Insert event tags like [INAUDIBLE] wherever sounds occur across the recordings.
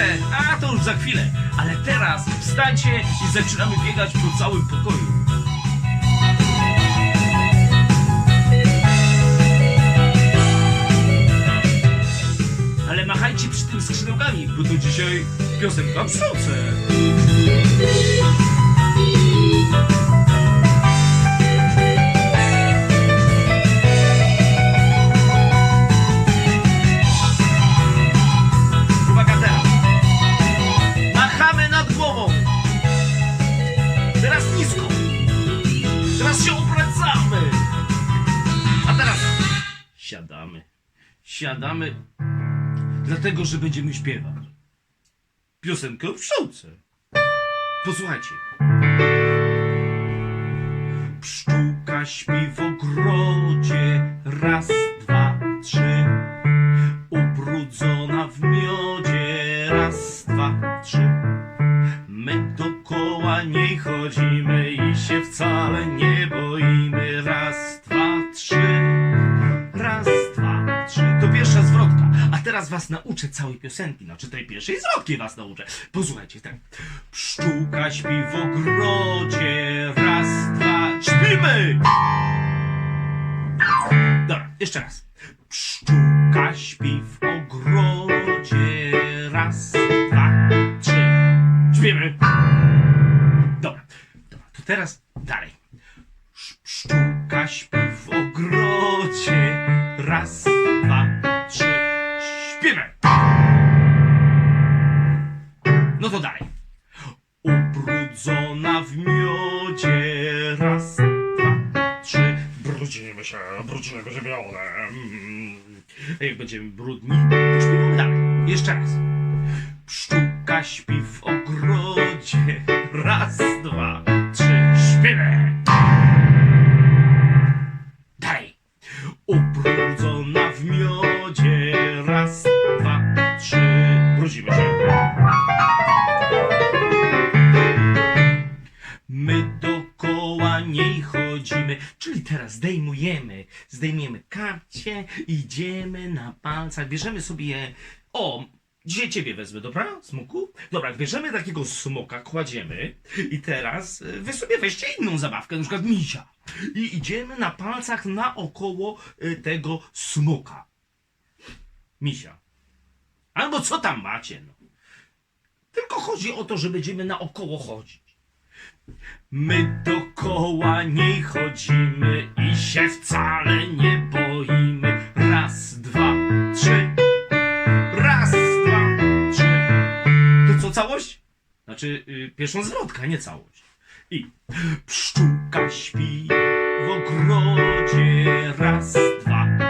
a to już za chwilę. Ale teraz wstańcie i zaczynamy biegać po całym pokoju. Ale machajcie przy tym skrzydełkami, bo to dzisiaj piosenka o pszczółce. Siadamy dlatego, że będziemy śpiewać. Piosenkę o pszczółce. Posłuchajcie. Pszczółka śpi w ogrodzie. Raz, nauczę całej piosenki. Znaczy tej pierwszej zwrotki was nauczę. Posłuchajcie, tak. Pszczółka śpi w ogrodzie. Raz, dwa, śpimy! Dobra, jeszcze raz. Pszczółka śpi w ogrodzie. Raz, dwa, trzy. Śpimy. Dobra, dobra to teraz dalej. Sz- Pszczółka śpi w ogrodzie. Raz, No to dalej. Ubrudzona w miodzie. Raz, dwa, trzy. Brudzimy się, brudzimy się miodem. Jak będziemy brudni, to śpiewamy dalej. Jeszcze raz. Pszczółka śpi w ogrodzie. Raz, dwa, trzy. Śpiewamy. Dalej. Ubrudzona idziemy na palcach, bierzemy sobie, o, dzisiaj ciebie wezmę, dobra, smoku? Dobra, bierzemy takiego smoka, kładziemy i teraz y, wy sobie weźcie inną zabawkę, na przykład misia i idziemy na palcach naokoło y, tego smoka. Misia. Albo co tam macie, no. Tylko chodzi o to, że będziemy naokoło chodzić. My dookoła niej chodzimy i się wcale nie boimy. Znaczy, y, pierwszą zwrotkę, nie całość. I pszczółka śpi w ogrodzie. Raz, dwa.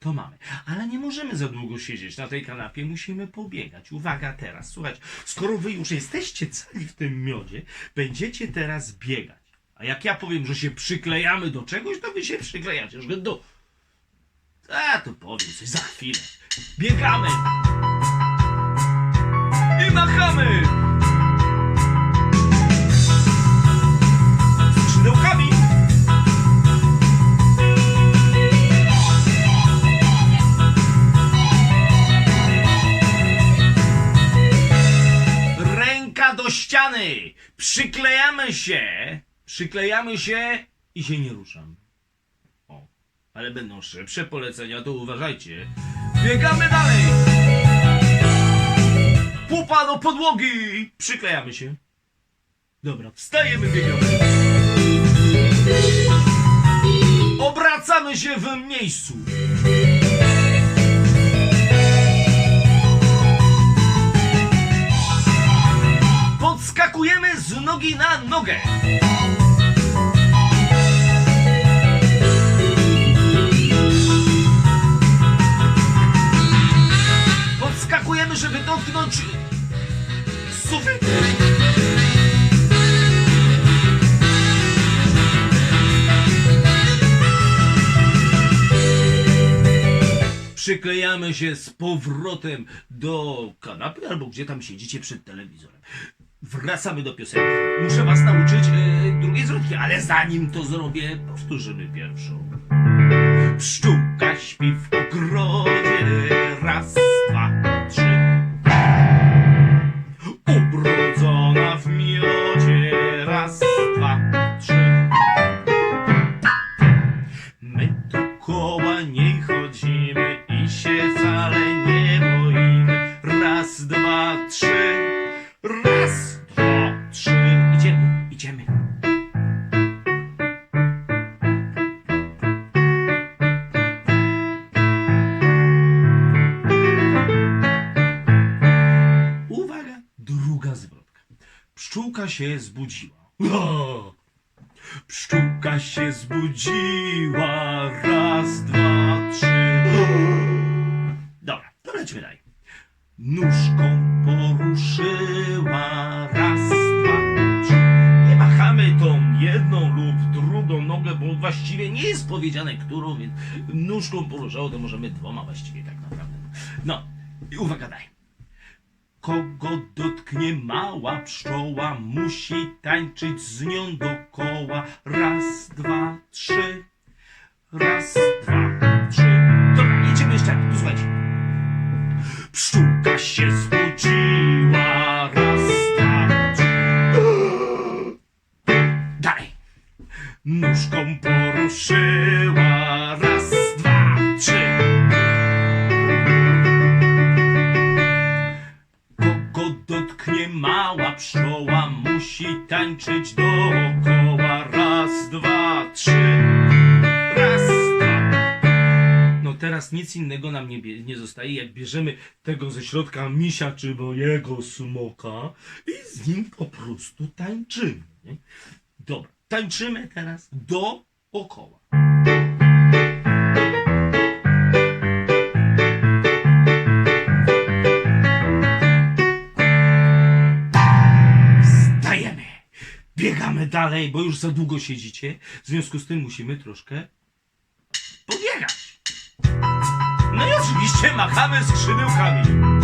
To mamy. Ale nie możemy za długo siedzieć na tej kanapie, musimy pobiegać. Uwaga teraz, słuchajcie, skoro wy już jesteście cali w tym miodzie, będziecie teraz biegać. A jak ja powiem, że się przyklejamy do czegoś, to wy się przyklejacie. Że do... A, to powiem coś za chwilę. Biegamy! I machamy! Przyklejamy się! Przyklejamy się i się nie ruszamy. O, ale będą szybsze polecenia, to uważajcie. Biegamy dalej! Pupa do podłogi! Przyklejamy się. Dobra, wstajemy, biegamy. Obracamy się w miejscu. podskakujemy z nogi na nogę. Podskakujemy, żeby dotknąć sufitu. przyklejamy się z powrotem do kanapy albo gdzie tam siedzicie przed telewizorem. Wracamy do piosenki. Muszę was nauczyć e, drugiej zwrotki, ale zanim to zrobię, powtórzymy pierwszą. Pszczółka śpi w ogrodzie, zbudziła. [LAUGHS] Pszczółka się zbudziła. Raz, dwa, trzy. [GASPS] Dobra, to lecimy dalej. Nóżką poruszyła. Raz, dwa, trzy. Nie machamy tą jedną lub drugą nogę, bo właściwie nie jest powiedziane którą, więc nóżką poruszało to możemy dwoma właściwie tak naprawdę. No, i uwaga dalej. Kogo dotknie mała pszczoła, musi tańczyć z nią dokoła. Raz, dwa, trzy. Raz, dwa, trzy. Dobra, jedziemy jeszcze. Tu słuchajcie. Pszczółka się zbudziła. Raz, dwa, trzy. Dalej. Nóżką poruszyła. Raz, tańczyć dookoła. Raz, dwa, trzy. Raz, dwa. No teraz nic innego nam nie, nie zostaje, jak bierzemy tego ze środka misia czy mojego smoka i z nim po prostu tańczymy. Nie? Dobra, tańczymy teraz dookoła. Biegamy dalej, bo już za długo siedzicie. W związku z tym musimy troszkę pobiegać. No i oczywiście machamy skrzydełkami.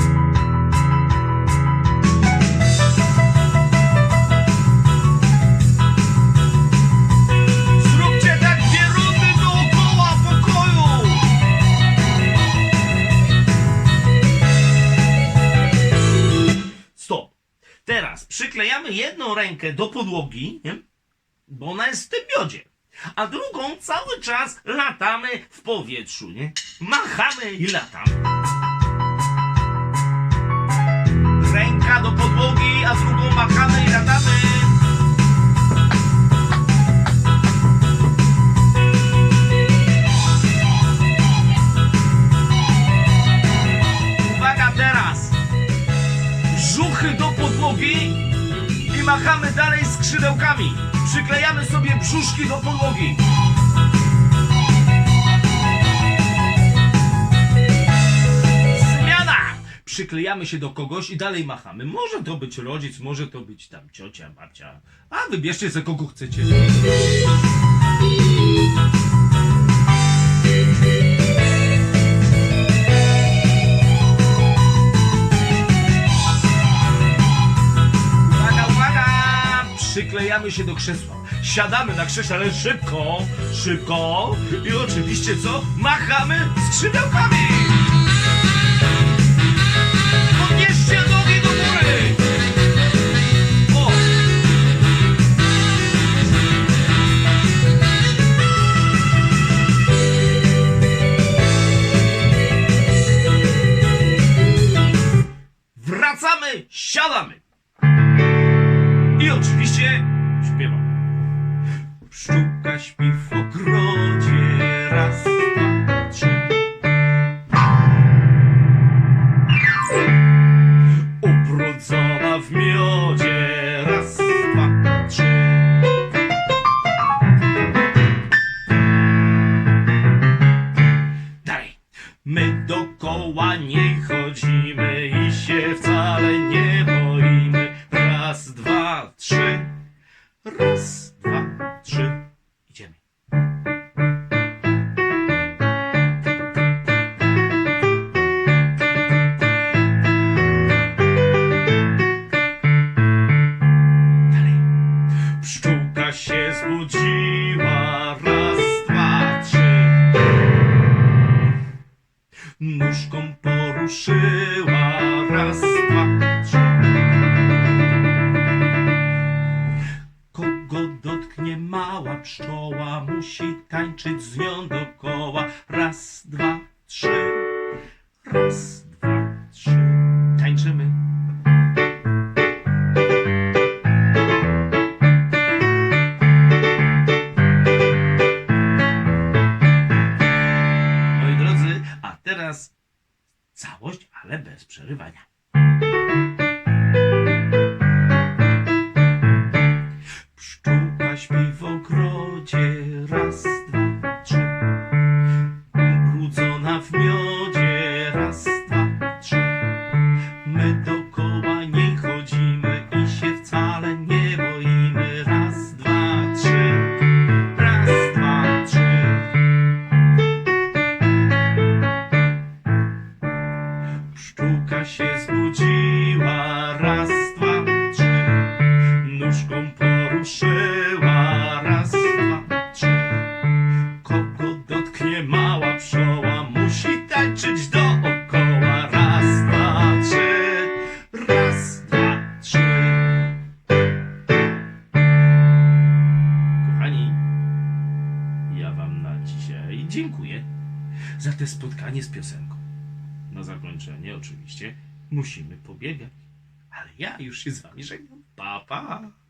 Jedną rękę do podłogi, nie? bo ona jest w tym miodzie, a drugą cały czas latamy w powietrzu, nie? Machamy i latamy. Ręka do podłogi, a drugą machamy i latamy. Machamy dalej skrzydełkami. Przyklejamy sobie brzuszki do podłogi. Zmiana! Przyklejamy się do kogoś i dalej machamy. Może to być rodzic, może to być tam ciocia, babcia. A wybierzcie sobie kogo chcecie. Się do krzesła. Siadamy na krześle, szybko, szybko. I oczywiście co? Machamy skrzydełkami! trzy. Raz, dwa, trzy. Idziemy. Dalej. Pszczółka się zbudziła. Raz, dwa, trzy. Nóżką poruszyła. Raz, dwa, trzy. Tańczyć z nią dokoła. Raz, dwa, trzy. Raz, dwa, trzy. Tańczymy. Moi drodzy, a teraz całość, ale bez przerywania. Mała pszczoła, musi tańczyć dookoła. Raz, dwa, trzy. Raz, dwa, trzy. Kochani, ja wam na dzisiaj dziękuję za te spotkanie z piosenką. Na zakończenie oczywiście musimy pobiegać. Ale ja już się z wami żegnam. Pa, pa.